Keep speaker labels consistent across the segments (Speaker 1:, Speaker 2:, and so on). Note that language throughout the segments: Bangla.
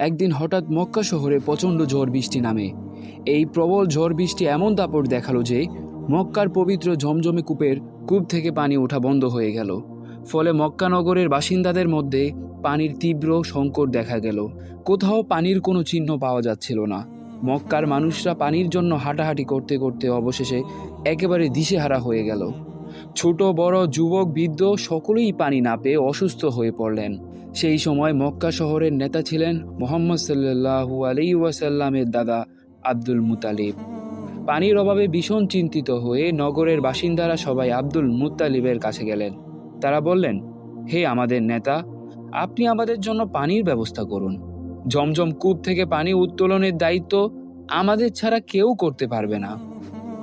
Speaker 1: একদিন হঠাৎ মক্কা শহরে প্রচণ্ড ঝড় বৃষ্টি নামে। এই প্রবল ঝড় বৃষ্টি এমন দাপট দেখাল যে, মক্কার পবিত্র জমজমে কূপের কূপ থেকে পানি ওঠা বন্ধ হয়ে গেল। ফলে মক্কা নগরের বাসিন্দাদের মধ্যে পানির তীব্র সংকট দেখা গেল। কোথাও পানির কোনো চিহ্ন পাওয়া যাচ্ছিল না। মক্কার মানুষরা পানির জন্য হাঁটাহাঁটি করতে করতে অবশেষে একেবারে দিশেহারা হয়ে গেল। ছোট, বড়, যুবক, বৃদ্ধ সকলেই পানি না পেয়ে অসুস্থ হয়ে পড়লেন। সেই সময় মক্কা শহরের নেতা ছিলেন মোহাম্মদ সাল্লাহু আলী ওয়াসাল্লামের দাদা আব্দুল মুতালিব। পানির অভাবে ভীষণ চিন্তিত হয়ে নগরের বাসিন্দারা সবাই আব্দুল মুতালিবের কাছে গেলেন। তারা বললেন, হে আমাদের নেতা, আপনি আমাদের জন্য পানির ব্যবস্থা করুন। জমজম কূপ থেকে পানি উত্তোলনের দায়িত্ব আমাদের ছাড়া কেউ করতে পারবে না।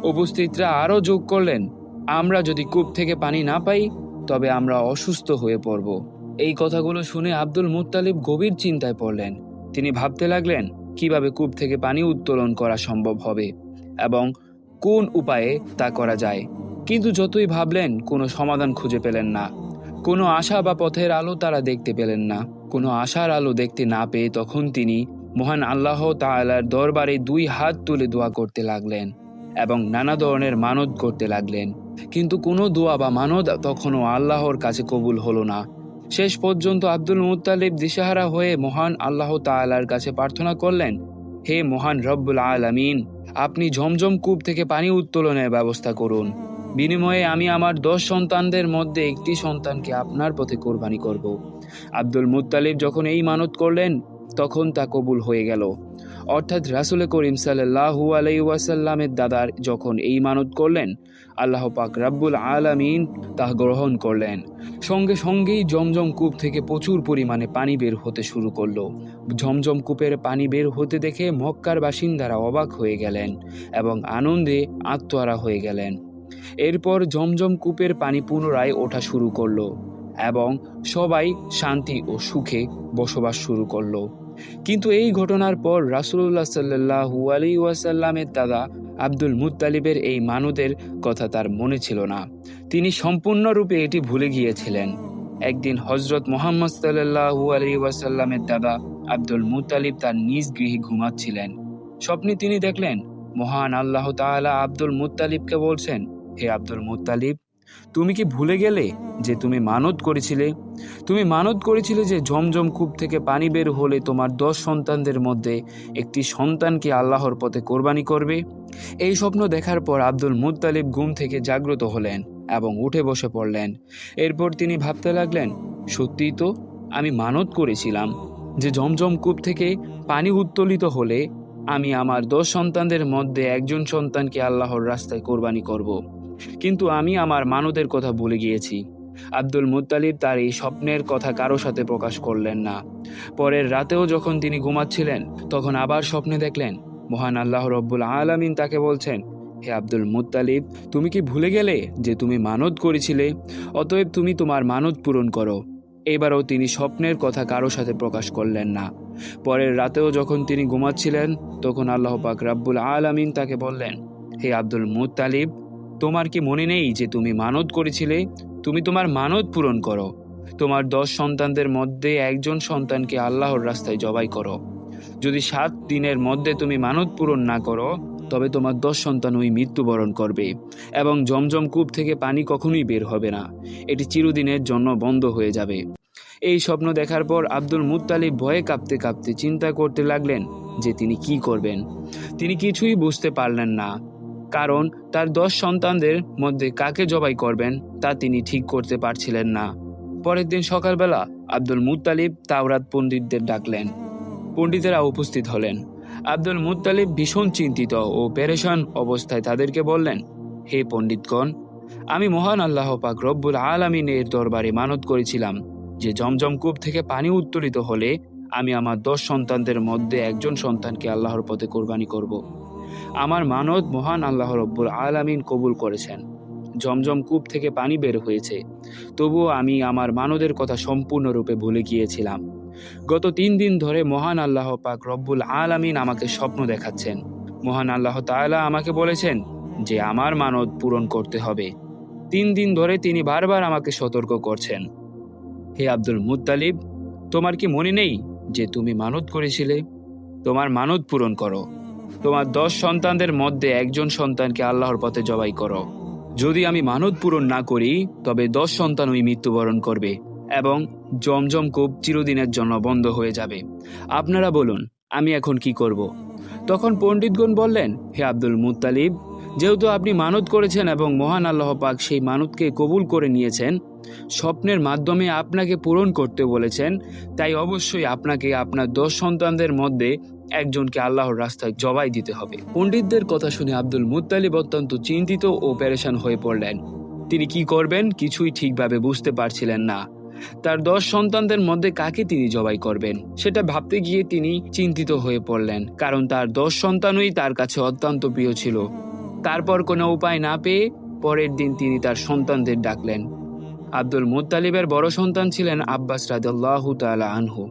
Speaker 1: উপস্থিতরা আরও যোগ করলেন, আমরা যদি কূপ থেকে পানি না পাই, তবে আমরা অসুস্থ হয়ে পড়ব। এই কথাগুলো শুনে আব্দুল মুত্তালিব গভীর চিন্তায় পড়লেন। তিনি ভাবতে লাগলেন, কীভাবে কূপ থেকে পানি উত্তোলন করা সম্ভব হবে এবং কোন উপায়ে তা করা যায়। কিন্তু যতই ভাবলেন, কোনো সমাধান খুঁজে পেলেন না। কোনো আশা বা পথের আলো তারা দেখতে পেলেন না। কোনো আশার আলো দেখতে না পেয়ে তখন তিনি মহান আল্লাহ তাআলার দরবারে দুই হাত তুলে দোয়া করতে লাগলেন এবং নানা ধরনের মানত করতে লাগলেন। কিন্তু কোনো দোয়া বা মানত তখনও আল্লাহর কাছে কবুল হলো না। শেষ পর্যন্ত আব্দুল মুতালিব দিশাহারা হয়ে মহান আল্লাহ তালার কাছে প্রার্থনা করলেন, হে মহান রব্বুল আলামিন, আপনি ঝমঝম কূপ থেকে পানি উত্তোলনের ব্যবস্থা করুন। বিনিময়ে আমি আমার দশ সন্তানদের মধ্যে একটি সন্তানকে আপনার পথে কোরবানি করব। আব্দুল মুতালিব যখন এই মানত করলেন, তখন তা কবুল হয়ে গেল। অর্থাৎ রাসুল করিম সাল্লাহু আলাই ওয়াসাল্লামের দাদার যখন এই মানত করলেন, আল্লাহ পাক রাব্বুল আলামিন তা গ্রহণ করলেন। সঙ্গে সঙ্গেই জমজম কূপ থেকে প্রচুর পরিমাণে পানি বের হতে শুরু করল। ঝমঝম কূপের পানি বের হতে দেখে মক্কার বাসিন্দারা অবাক হয়ে গেলেন এবং আনন্দে আত্মহারা হয়ে গেলেন। এরপর জমজম কূপের পানি পুনরায় ওঠা শুরু করল এবং সবাই শান্তি ও সুখে বসবাস শুরু করল। কিন্তু এই ঘটনার পর রাসুল্লাহ সাল্লাহু আলী ওয়াসাল্লামের দাদা আব্দুল মুত্তালিবের এই মানতের কথা তার মনে ছিল না। তিনি সম্পূর্ণরূপে এটি ভুলে গিয়েছিলেন। একদিন হজরত মোহাম্মদ সাল্লাহু আলী ওয়াসাল্লামের দাদা আব্দুল মুতালিব তার নিজ গৃহে ঘুমাচ্ছিলেন। স্বপ্নে তিনি দেখলেন, মহান আল্লাহ তাআলা আব্দুল মুতালিবকে বলছেন, হে আব্দুল মুত্তালিব তুমি কি ভুলে গেলে যে তুমি মানত করেছিলে? তুমি মানত করেছিলে যে ঝমঝম কূপ থেকে পানি বের হলে তোমার দশ সন্তানদের মধ্যে একটি সন্তানকে আল্লাহর পথে কোরবানি করবে? এই স্বপ্ন দেখার পর আব্দুল মুত্তালিব ঘুম থেকে জাগ্রত হলেন এবং উঠে বসে পড়লেন। এরপর তিনি ভাবতে লাগলেন, সত্যিই তো আমি মানত করেছিলাম যে জমজম কূপ থেকে পানি উত্তোলিত হলে আমি আমার দশ সন্তানদের মধ্যে একজন সন্তানকে আল্লাহর রাস্তায় কোরবানি করব। কিন্তু আমি আমার মানতের কথা ভুলে গিয়েছি। আব্দুল মুত্তালিব তার এই স্বপ্নের কথা কারও সাথে প্রকাশ করলেন না। পরের রাতেও যখন তিনি ঘুমাচ্ছিলেন, তখন আবার স্বপ্নে দেখলেন, মহান আল্লাহ রব্বুল আলামিন তাকে বলছেন, হে আব্দুল মুত্তালিব, তুমি কি ভুলে গেলে যে তুমি মানত করেছিলে? অতএব তুমি তোমার মানত পূরণ করো। এবারও তিনি স্বপ্নের কথা কারও সাথে প্রকাশ করলেন না। পরের রাতেও যখন তিনি ঘুমাচ্ছিলেন, তখন আল্লাহ পাক রাব্বুল আলামিন তাকে বললেন, হে আব্দুল মুত্তালিব তোমার কি মনে নেই যে তুমি মানত করেছিলে? তুমি তোমার মানত পূরণ করো। তোমার দশ সন্তানদের মধ্যে একজন সন্তানকে আল্লাহর রাস্তায় জবাই করো। যদি সাত দিনের মধ্যে তুমি মানত পূরণ না করো, তবে তোমার দশ সন্তান ওই মৃত্যুবরণ করবে এবং জমজম কূপ থেকে পানি কখনোই বের হবে না। এটি চিরদিনের জন্য বন্ধ হয়ে যাবে। এই স্বপ্ন দেখার পর আব্দুল মুত্তালিব ভয়ে কাঁপতে কাঁপতে চিন্তা করতে লাগলেন যে তিনি কি করবেন? তিনি কিছুই বুঝতে পারলেন না। কারণ তার দশ সন্তানদের মধ্যে কাকে জবাই করবেন তা তিনি ঠিক করতে পারছিলেন না। পরের দিন সকালবেলা আব্দুল মুতালিব তাওরাত পণ্ডিতদের ডাকলেন। পণ্ডিতেরা উপস্থিত হলেন। আব্দুল মুত্তালিব ভীষণ চিন্তিত ও পেরেশান অবস্থায় তাদেরকে বললেন, হে পণ্ডিতগণ, আমি মহান আল্লাহ পাক রব্বুল আলমিনের দরবারে মানত করেছিলাম। যে জমজম কূপ থেকে পানি উত্তোলিত হলে আমি আমার দশ সন্তানদের মধ্যে একজন সন্তানকে আল্লাহর পথে কোরবানি করব। আমার মানত মহান আল্লাহ রব্বুল আলামিন কবুল করেছেন। জমজম কূপ থেকে পানি বের হয়েছে। তবুও আমি আমার মানদের কথা সম্পূর্ণরূপে ভুলে গিয়েছিলাম। গত তিন দিন ধরে মহান আল্লাহ পাক রব্বুল আলামিন আমাকে স্বপ্ন দেখাচ্ছেন। মহান আল্লাহ তাআলা আমাকে বলেছেন যে, আমার মানত পূরণ করতে হবে। তিন দিন ধরে তিনি বারবার আমাকে সতর্ক করছেন। হে আব্দুল মুত্তালিব, তোমার কি মনে নেই যে, তুমি মানত করেছিলে? তোমার মানত পূরণ করো। তোমার দশ সন্তানদের মধ্যে একজন সন্তানকে আল্লাহর পথে জবাই করো। যদি আমি মানত পূরণ না করি, তবে দশ সন্তান ওই মৃত্যুবরণ করবে এবং জমজম কূপ চিরদিনের জন্য বন্ধ হয়ে যাবে। আপনারা বলুন, আমি এখন কি করব? তখন পণ্ডিতগণ বললেন, হে আব্দুল মুত্তালিব, যেহেতু আপনি মানত করেছেন এবং মহান আল্লাহ পাক সেই মানতকে কবুল করে নিয়েছেন, স্বপ্নের মাধ্যমে আপনাকে পূরণ করতে বলেছেন, তাই অবশ্যই আপনাকে আপনার দশ সন্তানদের মধ্যে একজনকে আল্লাহর রাস্তায় জবাই দিতে হবে। পণ্ডিতদের কথা শুনে আব্দুল মুত্তালিব অত্যন্ত চিন্তিত ও পেরেশান হয়ে পড়লেন। তিনি কি করবেন কিছুই ঠিকভাবে বুঝতে পারছিলেন না। তার দশ সন্তানদের মধ্যে কাকে তিনি জবাই করবেন, সেটা ভাবতে গিয়ে তিনি চিন্তিত হয়ে পড়লেন, কারণ তার দশ সন্তানই তার কাছে অত্যন্ত প্রিয় ছিল। তারপর কোনো উপায় না পেয়ে পরের দিন তিনি তার সন্তানদের ডাকলেন। আব্দুল মুত্তালিবের বড় সন্তান ছিলেন আব্বাস তাআলা আনহু।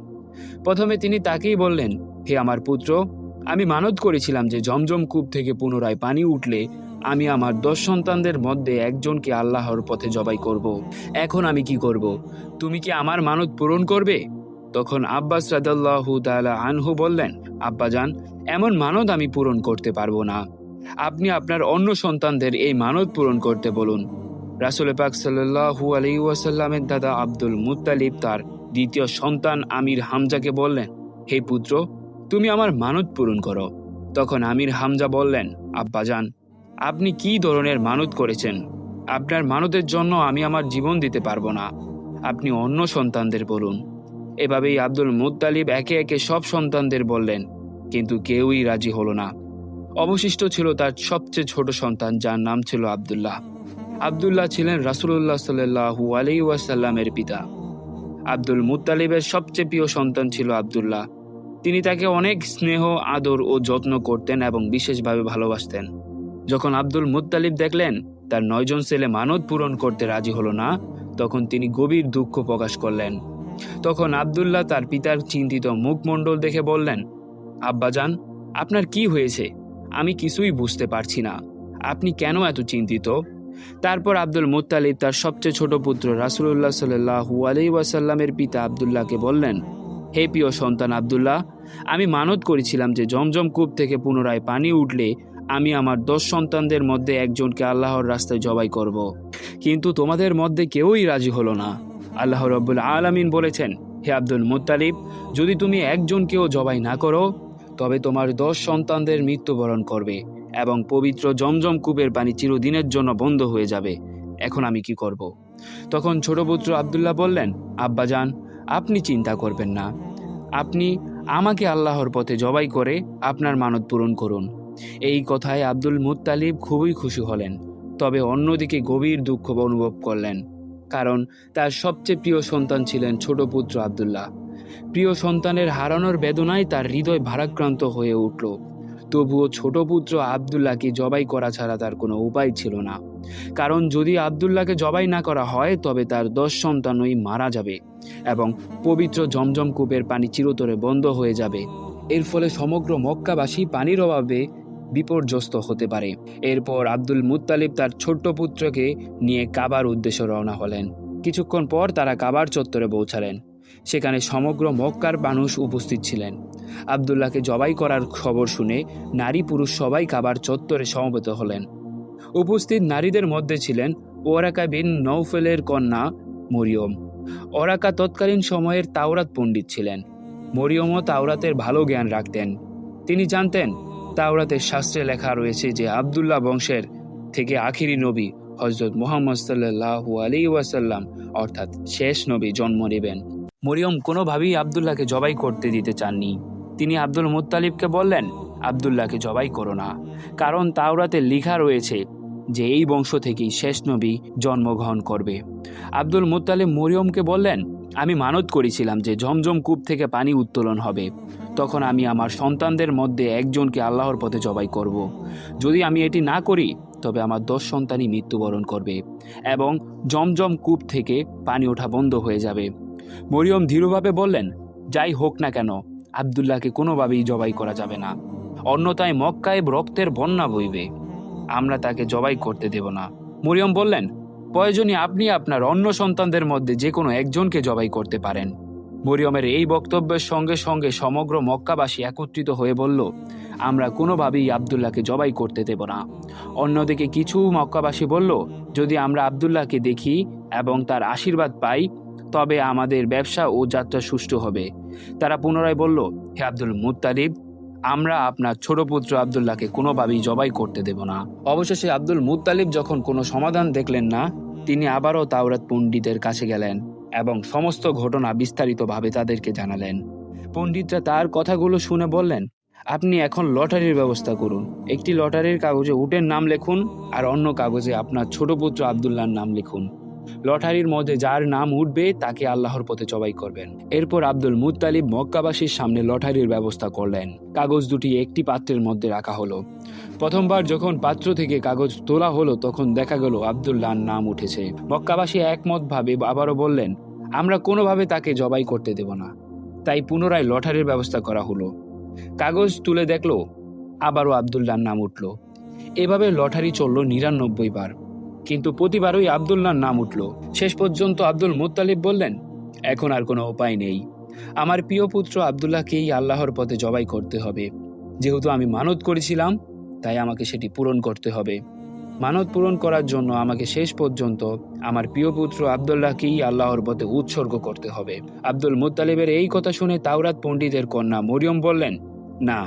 Speaker 1: প্রথমে তিনি তাকেই বললেন হে আমার পুত্র, আমি মানত করেছিলাম যে জমজম কূপ থেকে পুনরায় পানি উঠলে আমি আমার দশ সন্তানদের মধ্যে একজনকে আল্লাহর পথে জবাই করব। এখন আমি কি করব? তুমি কি আমার মানত পূরণ করবে? তখন আব্বাস রাদাল্লাহু তাআলা আনহু বললেন আব্বাজান এমন মানত আমি পূরণ করতে পারব না। আপনি আপনার অন্য সন্তানদের এই মানত পূরণ করতে বলুন। রাসুল পাক সাল্লাহু আলী ওয়াসাল্লামের দাদা আব্দুল মুত্তালিব তার দ্বিতীয় সন্তান আমির হামজাকে বললেন, হে পুত্র তুমি আমার মানত পূরণ করো। তখন আমির হামজা বললেন, আব্বাজান, আপনি কি ধরনের মানত করেছেন? আপনার মানতের জন্য আমি আমার জীবন দিতে পারব না। আপনি অন্য সন্তানদের বলুন। এভাবেই আব্দুল মুতালিব একে একে সব সন্তানদের বললেন, কিন্তু কেউই রাজি হলো না। অবশিষ্ট ছিল তার সবচেয়ে ছোট সন্তান, যার নাম ছিল আবদুল্লাহ। আবদুল্লাহ ছিলেন রাসুল্লাহ সাল্লাহু আলি ওয়াসাল্লামের পিতা। আব্দুল মুতালিবের সবচেয়ে প্রিয় সন্তান ছিল আবদুল্লাহ। তিনি তাকে অনেক স্নেহ, আদর ও যত্ন করতেন এবং বিশেষভাবে ভালোবাসতেন। যখন আব্দুল মুত্তালিব দেখলেন, তার নয়জন ছেলে মানত পূরণ করতে রাজি হলো না, তখন তিনি গভীর দুঃখ প্রকাশ করলেন। তখন আবদুল্লাহ তার পিতার চিন্তিত মুখমণ্ডল দেখে বললেন আব্বাজান আপনার কি হয়েছে? আমি কিছুই বুঝতে পারছি না। আপনি কেন এত চিন্তিত? তারপর আব্দুল মুত্তালিব তার সবচেয়ে ছোট পুত্র রাসুল্লাহ সাল্লাহু আলি ওয়াসাল্লামের পিতা আবদুল্লাহকে বললেন হে প্রিয় সন্তান আবদুল্লাহ, আমি মানত করেছিলাম যে জমজম কূপ থেকে পুনরায় পানি উঠলে আমি আমার দশ সন্তানদের মধ্যে একজনকে আল্লাহর রাস্তায় জবাই করব। কিন্তু তোমাদের মধ্যে কেউই রাজি হলো না আল্লাহ রব্বুল আলামিন বলেছেন, হে আব্দুল মুত্তালিব, যদি তুমি একজনকেও জবাই না করো, তবে তোমার দশ সন্তানদের মৃত্যুবরণ করবে এবং পবিত্র জমজম কূপের পানি চিরদিনের জন্য বন্ধ হয়ে যাবে এখন আমি কি করব। তখন ছোট পুত্র আবদুল্লাহ বললেন, আব্বাজান আপনি চিন্তা করবেন না। আপনি আমাকে আল্লাহর পথে জবাই করে আপনার মানত পূরণ করুন। এই কথায় আব্দুল মুত্তালিব খুবই খুশি হলেন, তবে অন্যদিকে গভীর দুঃখ অনুভব করলেন, কারণ তার সবচেয়ে প্রিয় সন্তান ছিলেন ছোট পুত্র আবদুল্লাহ। প্রিয় সন্তানের হারানোর বেদনায় তার হৃদয় ভারাক্রান্ত হয়ে উঠল। তবুও ছোট পুত্র আবদুল্লাহকে জবাই করা ছাড়া তার কোনো উপায় ছিল না। কারণ যদি আবদুল্লাহকে জবাই না করা হয়, তবে তার দশ সন্তানই মারা যাবে এবং পবিত্র জমজম কূপের পানি চিরতরে বন্ধ হয়ে যাবে। এর ফলে সমগ্র মক্কাবাসী পানির অভাবে বিপর্যস্ত হতে পারে। এরপর আব্দুল মুত্তালিব তার ছোট্ট পুত্রকে নিয়ে কাবার উদ্দেশ্যে রওনা হলেন। কিছুক্ষণ পর তারা কাবার চত্বরে পৌঁছালেন। সেখানে সমগ্র মক্কার মানুষ উপস্থিত ছিলেন। আবদুল্লাহকে জবাই করার খবর শুনে নারী পুরুষ সবাই কাবার চত্বরে সমবেত হলেন। উপস্থিত নারীদের মধ্যে ছিলেন ওরাকা বিন নৌফেলের কন্যা মরিয়ম। ওরাকা তৎকালীন সময়ের তাওরাত পণ্ডিত ছিলেন। মরিয়মও তাওরাতের ভালো জ্ঞান রাখতেন। তিনি জানতেন, তাওরাতের শাস্ত্রে লেখা রয়েছে যে আবদুল্লাহ বংশের থেকে আখিরি নবী হজরত মোহাম্মদ সাল্লাহু আলী ওয়াসাল্লাম, অর্থাৎ শেষ নবী জন্ম নেবেন। মরিয়ম কোনোভাবেই আবদুল্লাহকে জবাই করতে দিতে চাননি। তিনি আব্দুল মুত্তালিবকে বললেন, আবদুল্লাহকে জবাই করো না। কারণ তাওরাতে লেখা রয়েছে যে এই বংশ থেকেই শেষ নবী জন্মগ্রহণ করবে। আব্দুল মুত্তালিব মরিয়মকে বললেন, আমি মানত করেছিলাম যে ঝমঝম কূপ থেকে পানি উত্তোলন হবে। তখন আমি আমার সন্তানদের মধ্যে একজনকে আল্লাহর পথে জবাই করব। যদি আমি এটি না করি, তবে আমার দশ সন্তানই মৃত্যুবরণ করবে এবং জমজম কূপ থেকে পানি ওঠা বন্ধ হয়ে যাবে। মরিয়ম ধীরভাবে বললেন, যাই হোক না কেন, আবদুল্লাহকে কোনোভাবেই জবাই করা যাবে না। অন্যতায় মক্কায় রক্তের বন্যা বইবে। আমরা তাকে জবাই করতে দেব না। মরিয়ম বললেন, প্রয়োজনে আপনি আপনার অন্য সন্তানদের মধ্যে যে কোনো একজনকে জবাই করতে পারেন। মরিয়মের এই বক্তব্যের সঙ্গে সঙ্গে সমগ্র মক্কাবাসী একত্রিত হয়ে বলল, আমরা কোনোভাবেই আবদুল্লাহকে জবাই করতে দেব না। অন্যদিকে কিছু মক্কাবাসী বলল, যদি আমরা আবদুল্লাহকে দেখি এবং তার আশীর্বাদ পাই তবে আমাদের ব্যবসা ও যাত্রা সুষ্ঠু হবে। তারা পুনরায় বলল, হে আব্দুল মুত্তালিব, আমরা আপনার ছোট পুত্র আবদুল্লাহকে কোনোভাবেই জবাই করতে দেব না। অবশেষে আব্দুল মুত্তালিব যখন কোনো সমাধান দেখলেন না, তিনি আবারও তাওরাত পণ্ডিতের কাছে গেলেন এবং সমস্ত ঘটনা বিস্তারিতভাবে তাদেরকে জানালেন। পণ্ডিতরা তার কথাগুলো শুনে বললেন, আপনি এখন লটারির ব্যবস্থা করুন। একটি লটারির কাগজে উটের নাম লিখুন আর অন্য কাগজে আপনার ছোট পুত্র আবদুল্লাহর নাম লিখুন। লটারির মধ্যে যার নাম উঠবে, তাকে আল্লাহর পথে জবাই করবেন। এরপর আব্দুল মুত্তালিব মক্কাবাসীর সামনে লটারির ব্যবস্থা করলেন। কাগজ দুটি একটি পাত্রের মধ্যে রাখা হলো। প্রথমবার যখন পাত্র থেকে কাগজ তোলা হলো, তখন দেখা গেল আবদুল্লাহর নাম উঠেছে। মক্কাবাসী একমতভাবে আবারও বললেন, আমরা কোনোভাবে তাকে জবাই করতে দেব না। তাই পুনরায় লটারির ব্যবস্থা করা হলো। কাগজ তুলে দেখল, আবারও আবদুল্লাহর নাম উঠল। এভাবে লটারি চলল নিরানব্বই বার। কিন্তু প্রতিবারই আবদুল্লাহর নাম উঠল। শেষ পর্যন্ত আব্দুল মুত্তালিব বললেন, এখন আর কোনো উপায় নেই। আমার প্রিয় পুত্র আবদুল্লাহকেই আল্লাহর পথে জবাই করতে হবে। যেহেতু আমি মানত করেছিলাম, তাই আমাকে সেটি পূরণ করতে হবে। মানত পূরণ করার জন্য আমাকে শেষ পর্যন্ত আমার প্রিয় পুত্র আবদুল্লাহকেই আল্লাহর পথে উৎসর্গ করতে হবে। আব্দুল মুত্তালিবের এই কথা শুনে তাওরাত পণ্ডিতের কন্যা মরিয়ম বললেন, না,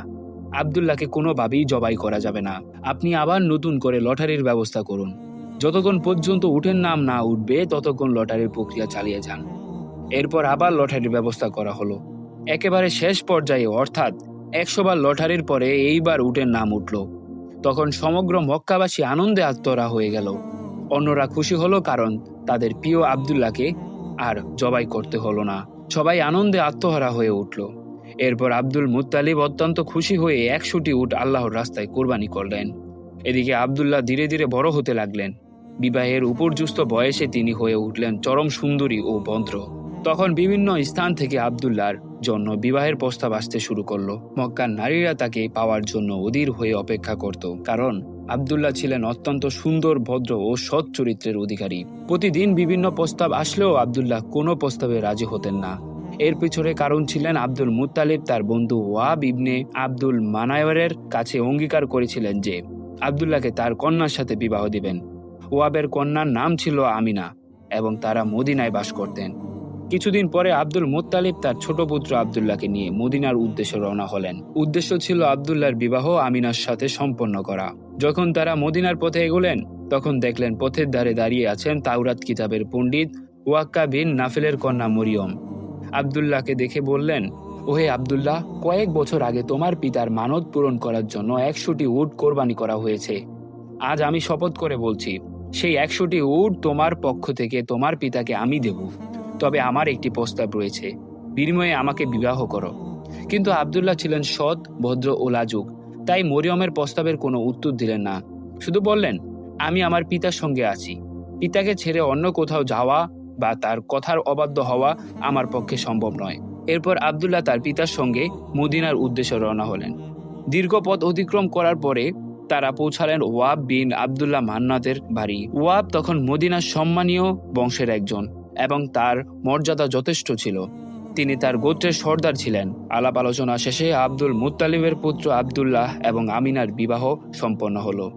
Speaker 1: আবদুল্লাহকে কোনোভাবেই জবাই করা যাবে না। আপনি আবার নতুন করে লটারির ব্যবস্থা করুন। যতক্ষণ পর্যন্ত উঠের নাম না উঠবে, ততক্ষণ লটারির প্রক্রিয়া চালিয়ে যান। এরপর আবার লটারির ব্যবস্থা করা হলো। একেবারে শেষ পর্যায়ে, অর্থাৎ একশো বার লটারির পরে এইবার উটের নাম উঠল। তখন সমগ্র মক্কাবাসী আনন্দে আত্মরা হয়ে গেল। অন্যরা খুশি হলো কারণ তাদের প্রিয় আবদুল্লাহকে আর জবাই করতে হলো না। সবাই আনন্দে আত্মহারা হয়ে উঠল। এরপর আব্দুল মুত্তালিব অত্যন্ত খুশি হয়ে একশোটি উট আল্লাহর রাস্তায় কোরবানি করলেন। এদিকে আবদুল্লাহ ধীরে ধীরে বড় হতে লাগলেন। বিবাহের উপর্যুস্ত বয়সে তিনি হয়ে উঠলেন চরম সুন্দরী ও বন্দ্র তখন বিভিন্ন স্থান থেকে আবদুল্লার জন্য বিবাহের প্রস্তাব আসতে শুরু করল। মক্কার নারীরা তাকে পাওয়ার জন্য অধীর হয়ে অপেক্ষা করত, কারণ আবদুল্লাহ ছিলেন অত্যন্ত সুন্দর, ভদ্র ও সৎ চরিত্রের অধিকারী। প্রতিদিন বিভিন্ন প্রস্তাব আসলেও আবদুল্লাহ কোনো প্রস্তাবে রাজি হতেন না। এর পিছনে কারণ ছিলেন আব্দুল মুত্তালিব, তার বন্ধু ওয়াব ইবনে আব্দুল মানায়রের কাছে অঙ্গীকার করেছিলেন যে, আবদুল্লাহকে তার কন্যার সাথে বিবাহ দিবেন। ওয়াবের কন্যার নাম ছিল আমিনা এবং তারা মদিনায় বাস করতেন। কিছুদিন পরে আব্দুল মুত্তালিব তার ছোট পুত্র আবদুল্লাহকে নিয়ে মদিনার উদ্দেশ্যে রওনা হলেন। উদ্দেশ্য ছিল আবদুল্লাহর বিবাহ আমিনার সাথে সম্পন্ন করা। যখন তারা মদিনার পথে এগোলেন, তখন দেখলেন পথের ধারে দাঁড়িয়ে আছেন তাওরাত কিতাবের পণ্ডিত ওয়াক্কা বিন নাফিলের কন্যা মরিয়ম। আবদুল্লাহকে দেখে বললেন, ওহে আবদুল্লাহ, কয়েক বছর আগে তোমার পিতার মানত পূরণ করার জন্য একশোটি উট কোরবানি করা হয়েছে। আজ আমি শপথ করে বলছি সেই একশোটি উট তোমার পক্ষ থেকে তোমার পিতাকে আমি দেব। তবে আমার একটি প্রস্তাব রয়েছে। বিনিময়ে আমাকে বিবাহ করো। কিন্তু আবদুল্লাহ ছিলেন সৎ, ভদ্র ও লাজুক। তাই মরিয়মের প্রস্তাবের কোনো উত্তর দিলেন না। শুধু বললেন, আমি আমার পিতার সঙ্গে আছি। পিতাকে ছেড়ে অন্য কোথাও যাওয়া বা তার কথার অবাধ্য হওয়া আমার পক্ষে সম্ভব নয়। এরপর আবদুল্লাহ তার পিতার সঙ্গে মদিনার উদ্দেশ্যে রওনা হলেন। দীর্ঘ পথ অতিক্রম করার পরে তারা পৌঁছালেন ওয়াব বিন আবদুল্লাহ মান্নাতের বাড়ি। ওয়াব তখন মদিনার সম্মানীয় বংশের একজন এবং তার মর্যাদা যথেষ্ট ছিল। তিনি তার গোত্রের সর্দার ছিলেন। আলাপ আলোচনা শেষে আব্দুল মুত্তালিবের পুত্র আবদুল্লাহ এবং আমিনার বিবাহ সম্পন্ন হলো।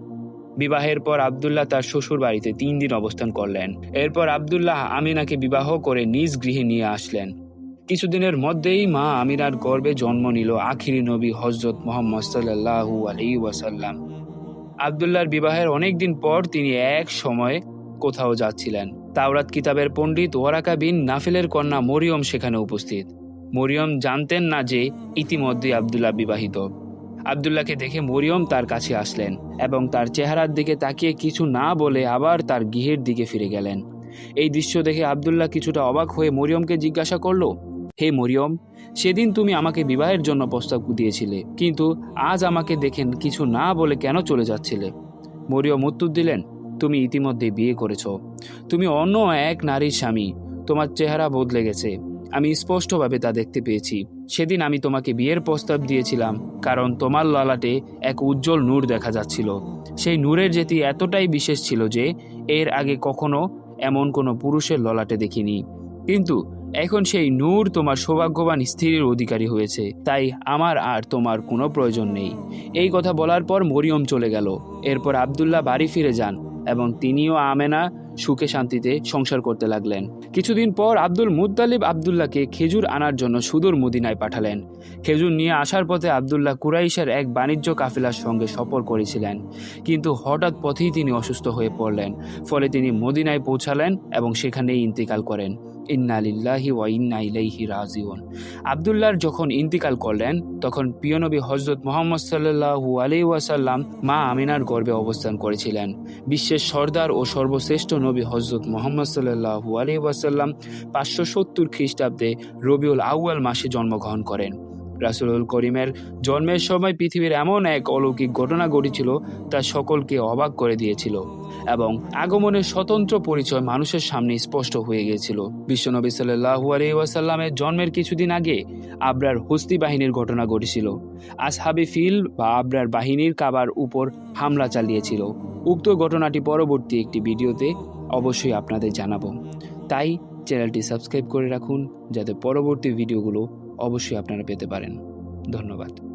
Speaker 1: বিবাহের পর আবদুল্লাহ তার শ্বশুর বাড়িতে তিন দিন অবস্থান করলেন। এরপর আবদুল্লাহ আমিনাকে বিবাহ করে নিজ গৃহে নিয়ে আসলেন। কিছুদিনের মধ্যেই মা আমিনার গর্বে জন্ম নিল আখিরি নবী হজরত মোহাম্মদ সাল্লাহু আলী ওয়াসাল্লাম। আবদুল্লাহর বিবাহের অনেক দিন পর তিনি এক সময় কোথাও যাচ্ছিলেন। তাওরাত কিতাবের পণ্ডিত ওয়ারাকা বিন নাফিলের কন্যা মরিয়ম সেখানে উপস্থিত। মরিয়ম জানতেন না যে ইতিমধ্যে আবদুল্লাহ বিবাহিত। আবদুল্লাহকে দেখে মরিয়ম তার কাছে আসলেন এবং তার চেহারার দিকে তাকিয়ে কিছু না বলে আবার তার গৃহের দিকে ফিরে গেলেন। এই দৃশ্য দেখে আবদুল্লাহ কিছুটা অবাক হয়ে মরিয়মকে জিজ্ঞাসা করল হে মরিয়ম, সেদিন তুমি আমাকে বিবাহের জন্য প্রস্তাব দিয়েছিলে, কিন্তু আজ আমাকে দেখেন কিছু না বলে কেন চলে যাচ্ছিলে? মরিয়ম উত্তর দিলেন, তুমি ইতিমধ্যে বিয়ে করেছ। তুমি অন্য এক নারীর স্বামী, তোমার চেহারা বদলে গেছে। আমি স্পষ্টভাবে তা দেখতে পেয়েছি। সেদিন আমি তোমাকে বিয়ের প্রস্তাব দিয়েছিলাম, কারণ তোমার ললাটে এক উজ্জ্বল নূর দেখা যাচ্ছিল। সেই নূরের যেটি এতটাই বিশেষ ছিল যে, এর আগে কখনো এমন কোনো পুরুষের ললাটে দেখিনি। কিন্তু এখন সেই নূর তোমার সৌভাগ্যবান স্ত্রীর অধিকারী হয়েছে, তাই আমার আর তোমার কোনো প্রয়োজন নেই। এই কথা বলার পর মরিয়ম চলে গেল। এরপর আবদুল্লাহ বাড়ি ফিরে যান এবং তিনিও আমেনা সুখে শান্তিতে সংসার করতে লাগলেন। কিছুদিন পর আব্দুল মুত্তালিব আবদুল্লাহকে খেজুর আনার জন্য সুদূর মদিনায় পাঠালেন। খেজুর নিয়ে আসার পথে আবদুল্লাহ কুরাইশের এক বাণিজ্য কাফিলার সঙ্গে সফর করেছিলেন, কিন্তু হঠাৎ পথেই তিনি অসুস্থ হয়ে পড়লেন। ফলে তিনি মদিনায় পৌঁছালেন এবং সেখানেই ইন্তিকাল করেন। ইন্না লিল্লাহি ওয়া ইন্না ইলাইহি রাজিউন। আবদুল্লাহর যখন ইন্তিকাল করলেন, তখন প্রিয়নবী হজরত মোহাম্মদ সাল্লাল্লাহু আলি ওয়াসাল্লাম মা আমিনার গর্বে অবস্থান করেছিলেন। বিশ্বের সর্দার ও সর্বশ্রেষ্ঠ নবী হজরত মোহাম্মদ সাল্লাহু আলি ওয়াসাল্লাম পাঁচশো সত্তর খ্রিস্টাব্দে রবিউল আউয়াল মাসে জন্মগ্রহণ করেন। রাসুলুল করিমের জন্মের সময় পৃথিবীর এমন এক অলৌকিক ঘটনা ঘটেছিল তা সকলকে অবাক করে দিয়েছিল এবং আগমনের স্বতন্ত্র পরিচয় মানুষের সামনে স্পষ্ট হয়ে গিয়েছিল। বিশ্বনবী সাল্লাহু আলহিউসাল্লামের জন্মের কিছুদিন আগে আবরার হস্তি বাহিনীর ঘটনা ঘটেছিল। আসহাবি ফিল বা আবরার বাহিনীর কাবার উপর হামলা চালিয়েছিল। উক্ত ঘটনাটি পরবর্তী একটি ভিডিওতে অবশ্যই আপনাদের জানাব। তাই চ্যানেলটি সাবস্ক্রাইব করে রাখুন যাতে পরবর্তী ভিডিওগুলো অবশ্যই আপনারা পেতে পারেন। ধন্যবাদ।